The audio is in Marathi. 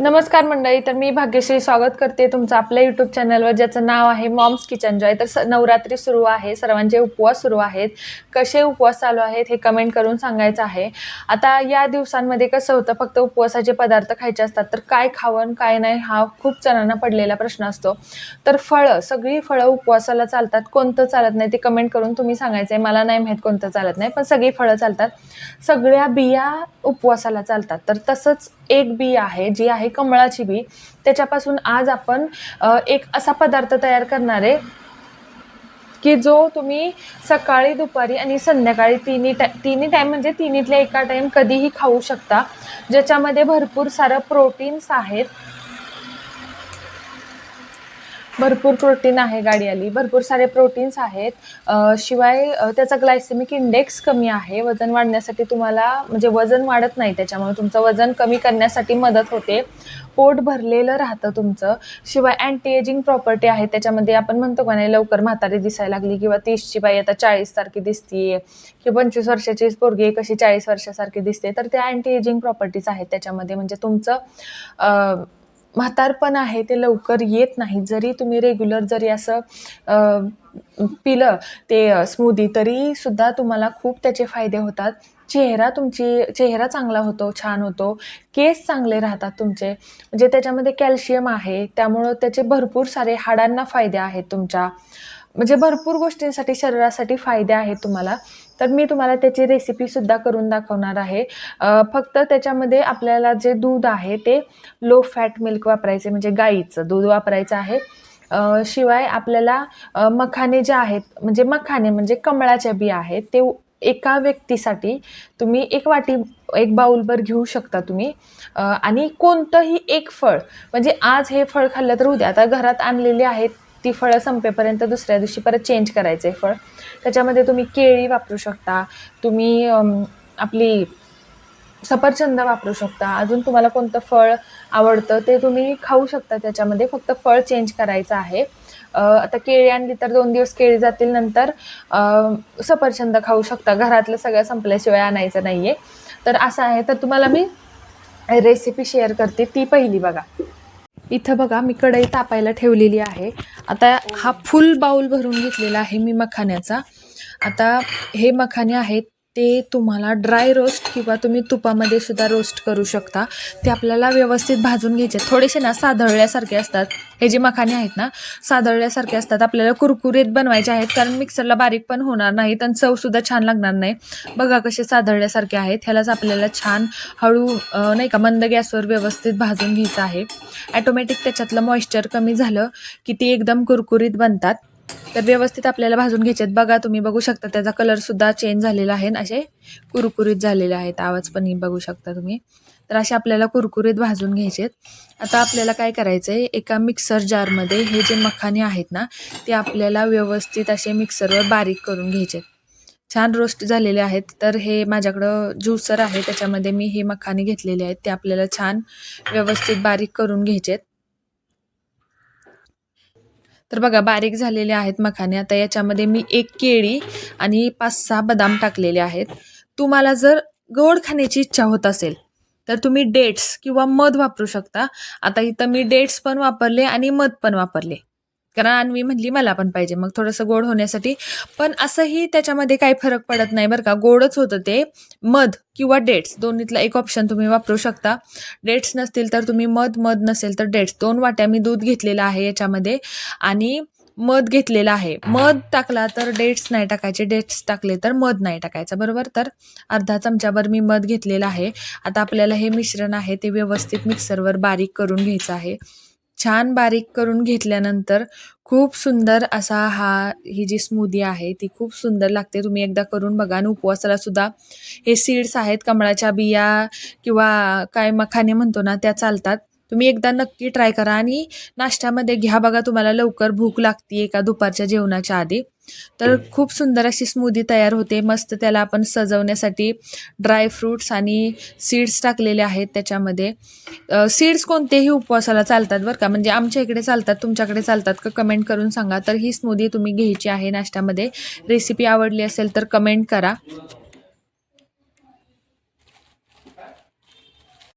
नमस्कार मंडळी तर मी भाग्यश्री स्वागत करते तुमचं आपल्या यूट्यूब चॅनलवर ज्याचं नाव आहे मॉम्स किचन जॉय तर स नवरात्री सुरू आहे सर्वांचे उपवास सुरू आहेत. कसे उपवास चालू आहेत हे कमेंट करून सांगायचं आहे. आता या दिवसांमध्ये कसं होतं फक्त उपवासाचे पदार्थ खायचे असतात तर काय खावं आणि काय नाही हा खूप जणांना पडलेला प्रश्न असतो. तर फळं सगळी फळं उपवासाला चालतात कोणतं चालत नाही ते कमेंट करून तुम्ही सांगायचं आहे मला नाही माहीत कोणतं चालत नाही पण सगळी फळं चालतात. सगळ्या बिया उपवासाला चालतात. तर तसंच एक बी आहे जी आहे कमळाची बी. त्याच्यापासून आज आपण एक असा पदार्थ तयार करणार आहे की जो तुम्ही सकाळी दुपारी आणि संध्याकाळी तिन्ही टा तिन्ही टाईम म्हणजे तिन्हीतल्या एका टाईम कधीही खाऊ शकता. ज्याच्यामध्ये भरपूर सारं प्रोटीन्स आहेत. भरपूर प्रोटीन आहे गाडी आली भरपूर सारे प्रोटीन्स आहेत. शिवाय त्याचा ग्लायसेमिक इंडेक्स कमी आहे. वजन वाढण्यासाठी तुम्हाला म्हणजे वजन वाढत नाही त्याच्यामुळे तुमचं वजन कमी करण्यासाठी मदत होते. पोट भरलेलं राहतं तुमचं. शिवाय अँटी एजिंग प्रॉपर्टी आहे त्याच्यामध्ये आपण म्हणतो का नाही लवकर म्हातारी दिसायला लागली किंवा तीसची बाई आता चाळीस सारखी दिसतीये किंवा पंचवीस वर्षाची पोरगी कशी चाळीस वर्षासारखी दिसते तर त्या अँटी एजिंग प्रॉपर्टीज आहेत त्याच्यामध्ये. म्हणजे तुमचं म्हातारपण आहे ते लवकर येत नाही. जरी तुम्ही रेग्युलर जरी असं पिलं ते स्मूदी तरी सुद्धा तुम्हाला खूप त्याचे फायदे होतात. चेहरा तुमची चेहरा चांगला होतो छान होतो. केस चांगले राहतात तुमचे. म्हणजे त्याच्यामध्ये कॅल्शियम आहे त्यामुळं त्याचे भरपूर सारे हाडांना फायदे आहेत तुमच्या. म्हणजे भरपूर गोष्टींसाठी शरीरासाठी फायदे आहेत तुम्हाला. तर मी तुम्हाला त्याची रेसिपीसुद्धा करून दाखवणार आहे. फक्त त्याच्यामध्ये आपल्याला जे दूध आहे ते लो फॅट मिल्क वापरायचे म्हणजे गाईचं दूध वापरायचं आहे. शिवाय आपल्याला मखाने जे आहेत म्हणजे मखाने म्हणजे कमळाच्या बिया आहेत ते एका व्यक्तीसाठी तुम्ही एक वाटी एक बाऊलभर घेऊ शकता तुम्ही. आणि कोणतंही एक फळ म्हणजे आज हे फळ खाल्लं तर उद्या आता घरात आणलेले आहेत ती फळं संपेपर्यंत दुसऱ्या दिवशी परत चेंज करायचं आहे फळ. त्याच्यामध्ये तुम्ही केळी वापरू शकता. तुम्ही आपली सफरचंद वापरू शकता. अजून तुम्हाला कोणतं फळ आवडतं ते तुम्ही खाऊ शकता. त्याच्यामध्ये फक्त फळ चेंज करायचं आहे. आता केळी आणली तर दोन दिवस केळी जातील नंतर सफरचंद खाऊ शकता. घरातलं सगळं संपल्याशिवाय आणायचं नाही आहे तर असं आहे. तर तुम्हाला मी रेसिपी शेअर करते. ती पहिली बघा. इथं बघा मी कढई तापायला ठेवलेली आहे. आता हा फुल बाउल भरून घेतलेला आहे मी मखाण्याचा. आता हे मखाने आहेत ते तुम्हाला ड्राय रोस्ट किंवा तुम्ही तुपामध्ये सुद्धा रोस्ट करू शकता. ते आपल्याला व्यवस्थित भाजून घ्यायचे. थोडेसे ना साधळल्यासारखे असतात. हे जे मखाने आहेत ना साधळल्यासारखे असतात. आपल्याला कुरकुरीत बनवायचे आहेत. कारण मिक्सरला बारीक पण होणार नाही आणि चवसुद्धा छान लागणार नाही. बघा कसे साधळल्यासारखे आहेत. ह्यालाच आपल्याला छान हळू नाही का मंद गॅसवर व्यवस्थित भाजून घ्यायचं आहे. ॲटोमॅटिक त्याच्यातलं मॉइश्चर कमी झालं की ती एकदम कुरकुरीत बनतात. तर व्यवस्थित आपल्याला भाजून घ्यायचे आहेत बघा तुम्ही बघू शकता त्याचा कलरसुद्धा चेंज झालेला आहे असे कुरकुरीत झालेले आहेत. आवाज पण बघू शकता तुम्ही. तर असे आपल्याला कुरकुरीत भाजून घ्यायचे आहेत आता आपल्याला काय करायचं आहे एका मिक्सर जारमध्ये हे जे मखाने आहेत ना ते आपल्याला व्यवस्थित असे मिक्सरवर बारीक करून घ्यायचे आहेत छान रोस्ट झालेले आहेत. तर हे माझ्याकडं ज्युसर आहे त्याच्यामध्ये मी हे मखाने घेतलेले आहेत. ते आपल्याला छान व्यवस्थित बारीक करून घ्यायचे आहेत तर बघा बारीक झालेले आहेत मखाने. आता याच्यामध्ये मी एक केळी आणि पाच सहा बदाम टाकलेले आहेत. तुम्हाला जर गोड खाण्याची इच्छा होत असेल तर तुम्ही डेट्स किंवा मध वापरू शकता. आता इथं मी डेट्स पण वापरले आणि मध पण वापरले. कारण अन्वी म्हणली मला पण पाहिजे. मग थोडंसं गोड होण्यासाठी पण असंही त्याच्यामध्ये काही फरक पडत नाही बरं का. गोडच होतं ते. मध किंवा डेट्स दोन्हीतला एक ऑप्शन तुम्ही वापरू शकता. डेट्स नसतील तर तुम्ही मध मध नसेल तर डेट्स. दोन वाट्या मी दूध घेतलेलं आहे याच्यामध्ये आणि मध घेतलेला आहे. मध टाकला तर डेट्स नाही टाकायचे. डेट्स टाकले तर मध नाही टाकायचं. बरोबर? तर अर्धा चमच्यावर मी मध घेतलेला आहे. आता आपल्याला हे मिश्रण आहे ते व्यवस्थित मिक्सरवर बारीक करून घ्यायचं आहे. छान बारीक करून घेतल्यानंतर खूप सुंदर असा हा ही जी स्मूदी आहे ती खूप सुंदर लागते. तुम्ही एकदा करून बघा आणि उपवासाला सुद्धा हे सीड्स आहेत कमळाच्या बिया किंवा काय मखाने म्हणतो ना त्या चालतात. तुम्ही एकदा नक्की ट्राय करा आणि नाश्त्यामध्ये घ्या. बघा तुम्हाला लवकर भूक लागते एका दुपारच्या जेवणाच्या आधी. तर खूप सुंदर अशी स्मूदी तयार होते. मस्त त्याला आपण सजवण्यासाठी ड्राय फ्रूट्स आणि सीड्स टाकलेले आहेत त्याच्यामध्ये. सीड्स कोणतेही उपवासाला चालतात बरं का. म्हणजे आमच्या इकडे चालतात तुमच्याकडे चालतात का कमेंट करून सांगा. तर ही स्मूदी तुम्ही घ्यायची आहे नाश्त्यामध्ये. रेसिपी आवडली असेल तर कमेंट करा.